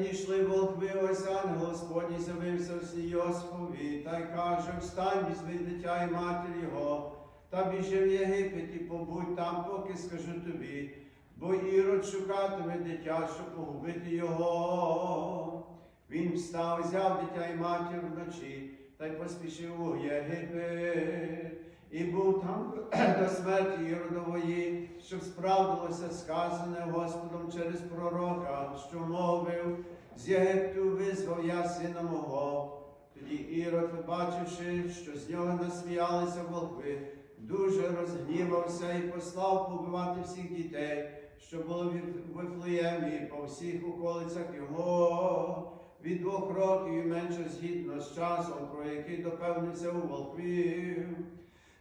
підійшли волхви, ось ангел Господній завився в Сіосфові, та й каже, встань, візьми дитя і матір його, та біжи в Єгипет і побудь там, поки скажу тобі, бо ірод шукатиме дитя, щоб погубити його. Він встав, взяв дитя і матір вночі та й поспішив у Єгипет. До смерті Іродової, щоб справдилося сказане Господом через пророка, що мовив, з Єгипту визвав я сина мого. Тоді Ірод, побачивши, що з нього насміялися волхви, дуже розгнівався і послав побивати всіх дітей, що було в Вифлеємі по всіх околицях його, від двох років і менше згідно з часом, про який допевнився у волхвів.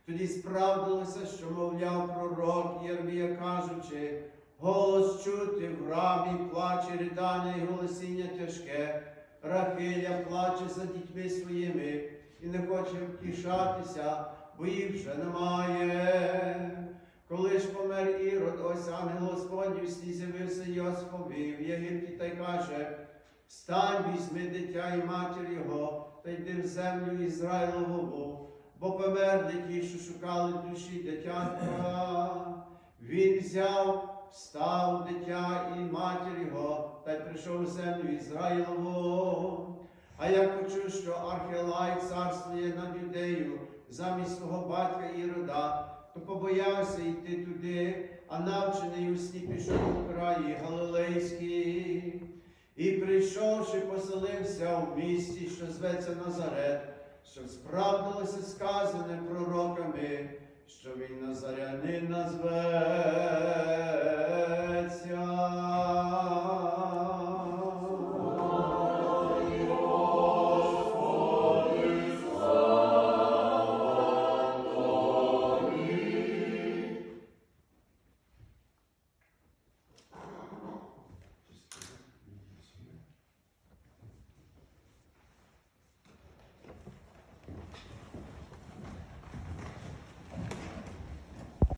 Тоді справдилося, що мовляв пророк Єрмія, кажучи, голос чути в рамі, плаче ридання і голосіння тяжке, Рахиля плаче за дітьми своїми і не хоче втішатися, бо їх вже немає. Коли ж помер Ірод, ось ангел Господній з'явився Йосифові в Єгипті та й каже, Встань, візьми дитя і матір його, та йди в землю Ізраїлову, бо померли ті, що шукали душі дитятка. Він взяв, встав дитя і матір його, та й прийшов у землю Ізраїлову. А я почув, що Архелай царствує над юдею замість свого батька Ірода, то побоявся йти туди, а навчений у сні пішов у краї Галилейський. І прийшовши, поселився в місті, що зветься Назарет, щоб справдилося сказане пророками, що він Назарянин назве.